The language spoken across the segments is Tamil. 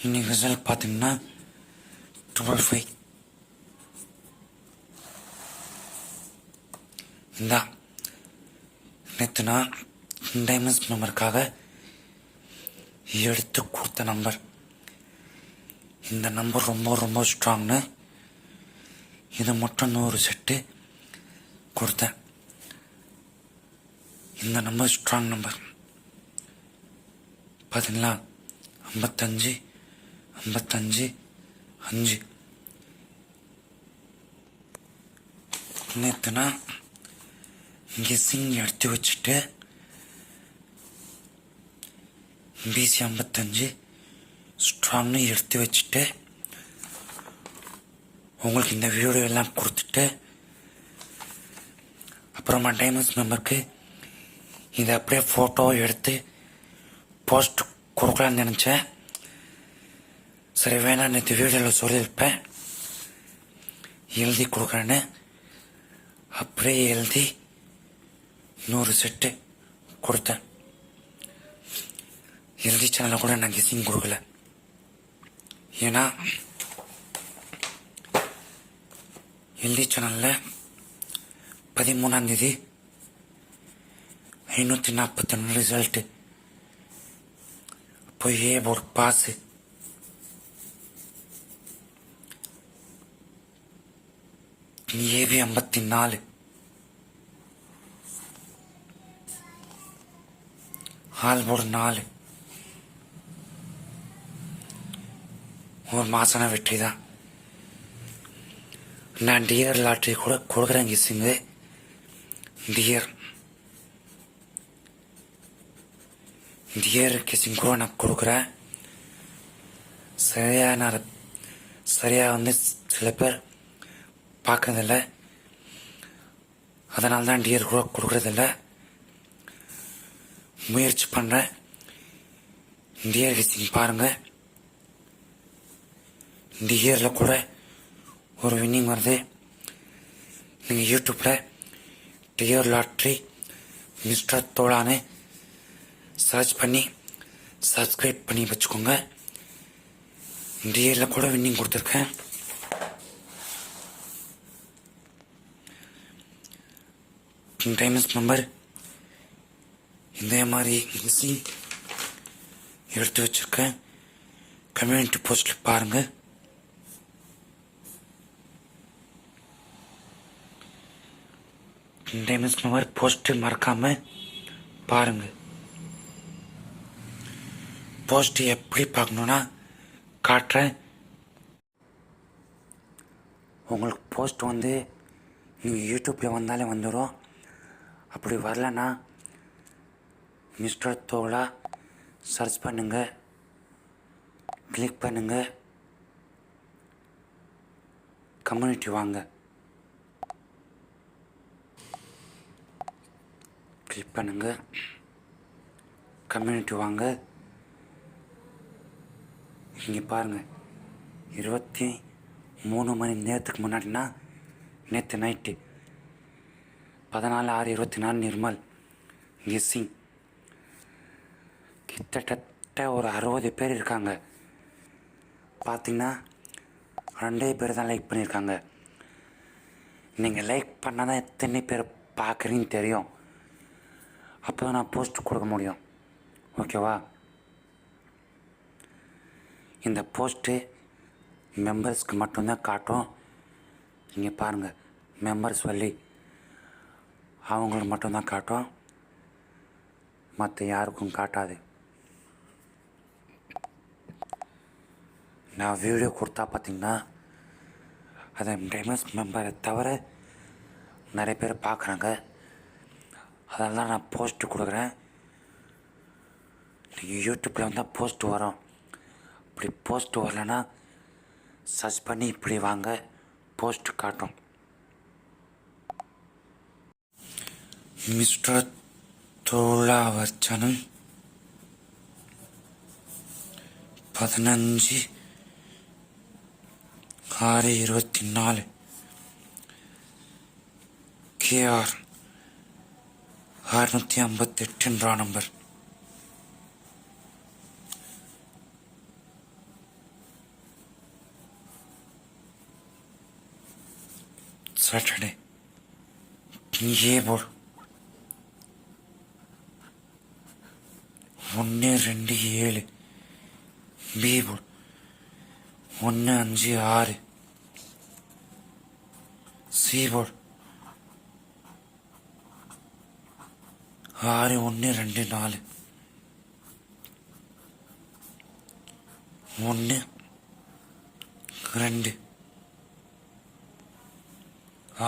இன்னைக்கு ரிசல்ட் பார்த்தீங்கன்னா டுவெல் ஃபைவ் இந்தா நேற்று நான் டைமண்ட்ஸ் மெம்பருக்காக எடுத்து கொடுத்த நம்பர் இந்த நம்பர் ரொம்ப ரொம்ப ஸ்ட்ராங்னு இது மட்டும் நூறு செட்டு கொடுத்தேன். இந்த நம்பர் ஸ்ட்ராங் நம்பர் பார்த்தீங்களா ஐம்பத்தஞ்சு ஐம்பத்தஞ்சு அஞ்சு. நேற்றுனா கெஸ்ஸிங் எடுத்து வச்சுட்டு பிசி ஐம்பத்தஞ்சு ஸ்ட்ராங்னு எடுத்து வச்சுட்டு உங்களுக்கு இந்த வீடியோ எல்லாம் கொடுத்துட்டு அப்புறமா டைமண்ட்ஸ் மெம்பருக்கு இதை அப்படியே ஃபோட்டோ எடுத்து போஸ்ட் கொடுக்கலான்னு நினச்சேன். சரி வேணாம் நேற்று வீடியோவில் சொல்லியிருப்பேன். எழுதி கொடுக்குறேன்னு. அப்படியே எழுதி நூறு செட்டு கொடுத்தேன். எழுதி சேனலில் கூட நான் கெஸிங் கொடுக்கல. ஏன்னா எழுதி சேனலில் பதிமூணாந்தேதி ஐநூற்றி நாற்பத்தொன்று ரிசல்ட்டு போய் ஏ போர்டு பாஸு ஏவி ஐம்பத்தி நாலு. ஆல் நாலு. ஒரு மாசான வெற்றி தான் நான் டியர் லாட்ரி கூட கொடுக்குறேன் கிசிங்கு டியர் டியர் கிசிங் கூட நான் கொடுக்குறேன். சரியா நான் சரியாக வந்து சில பேர் பார்க்கறதில்ல. அதனால தான் டியர் கூட கொடுக்குறதில்ல. முயற்சி பண்ணுறேன் டியர் கிசிங் பாருங்கள் இந்த இயரில் கூட ஒரு வின்னிங் வருது. நீங்கள் யூடியூப்பில் டியர் லாட்ரி மிஸ்டர் தோளான்னு சர்ச் பண்ணி சப்ஸ்கிரைப் பண்ணி வச்சுக்கோங்க. இந்த இயரில் கூட வின்னிங் கொடுத்துருக்கேன். டைமண்ட்ஸ் மெம்பர் இதே மாதிரி மிஸ்ஸிங் எடுத்து வச்சுருக்கேன் கம்யூனிட்டி போஸ்ட்டில் பாருங்கள் டைமண்ட்ஸ் மெம்பர் போஸ்ட்டு மறக்காமல் பாருங்கள் போஸ்ட்டு எப்படி பார்க்கணுன்னா காட்டுறேன் உங்களுக்கு போஸ்ட் வந்து நீங்கள் யூடியூப்பில் வந்தாலே வந்துடும் அப்படி வரலன்னா மிஸ்டர் தோலா சர்ச் பண்ணுங்கள் கிளிக் பண்ணுங்கள் கம்யூனிட்டி வாங்க. கிளிக் பண்ணுங்கள் கம்யூனிட்டி வாங்க. இங்கே பாருங்கள் இருபத்தி மூணு மணி நேரத்துக்கு முன்னாடினா நேற்று நைட்டு பதினாலு ஆறு இருபத்தி நாலு நிர்மல். கெஸ்ஸிங் கிட்டத்தட்ட ஒரு அறுபது பேர் இருக்காங்க. பார்த்தீங்கன்னா ரெண்டே பேர் தான் லைக் பண்ணியிருக்காங்க நீங்கள் லைக் பண்ணால் தான் எத்தனை பேர் பார்க்குறீங்கன்னு தெரியும். அப்போ தான் நான் போஸ்ட் கொடுக்க முடியும். ஓகேவா இந்த போஸ்ட்டு மெம்பர்ஸ்க்கு மட்டும்தான் காட்டும். நீங்கள் பாருங்கள் மெம்பர்ஸ் வள்ளி. அவங்களுக்கு மட்டும்தான் காட்டும். மற்ற யாருக்கும் காட்டாது. நான் வீடியோ கொடுத்தா பார்த்தீங்கன்னா அதை டைமண்ட்ஸ் மெம்பரை தவிர நிறைய பேர் பார்க்குறாங்க அதனால தான் நான் போஸ்ட்டு கொடுக்குறேன். நீங்கள் யூடியூப்பில் வந்தால் போஸ்ட் வரும். அப்படி போஸ்ட் வரலன்னா சர்ச் பண்ணி இப்படி வாங்க போஸ்ட்டு காட்டும். மிஸ்டர் தோலாவர்ச்சனம் பதினஞ்சு ஆறு இருபத்தி நாலு கேஆர் அறுநூத்தி ஐம்பத்தெட்டுன்றா நம்பர். சாட்டர்டே ஏ போர்டு ஒன்று ரெண்டு ஏழு. பி போர்டு ஒன்று அஞ்சு ஆறு. சி போர்டு ஆறு ஒன்று ரெண்டு நாலு. ஒன்று ரெண்டு.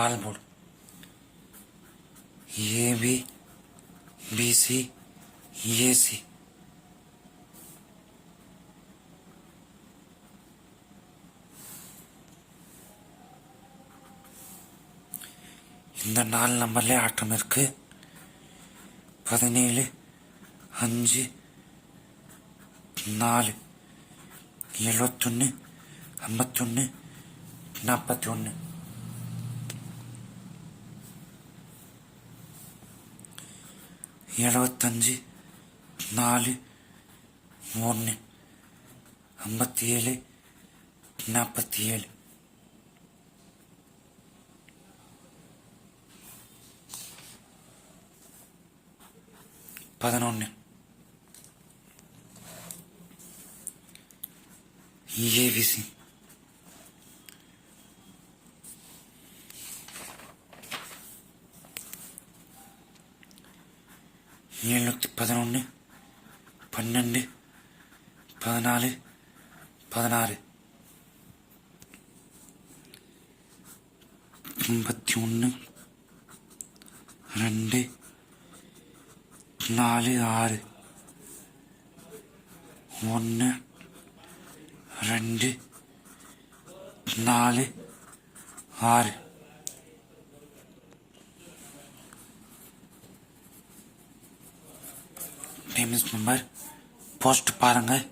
All board AB BC AC இந்த நாலு நம்பர்லேயே ஆட்டம் இருக்கு. பதினேழு அஞ்சு நாலு எழுபத்தொன்று ஐம்பத்தொன்று நாற்பத்தி ஒன்று எழுபத்தஞ்சு நாலு ஒன்று ஐம்பத்தி ஏழு நாற்பத்தி ஏழு பதினொன்று ஏபிசி எழுநூற்றி பதினொன்று பன்னெண்டு பதினாலு பதினாறு ஐம்பத்தி ஒன்று ரெண்டு நாலு ஆறு ஒன்று ரெண்டு நாலு ஆறு ஃபேமஸ் நம்பர் போஸ்ட் பாருங்கள்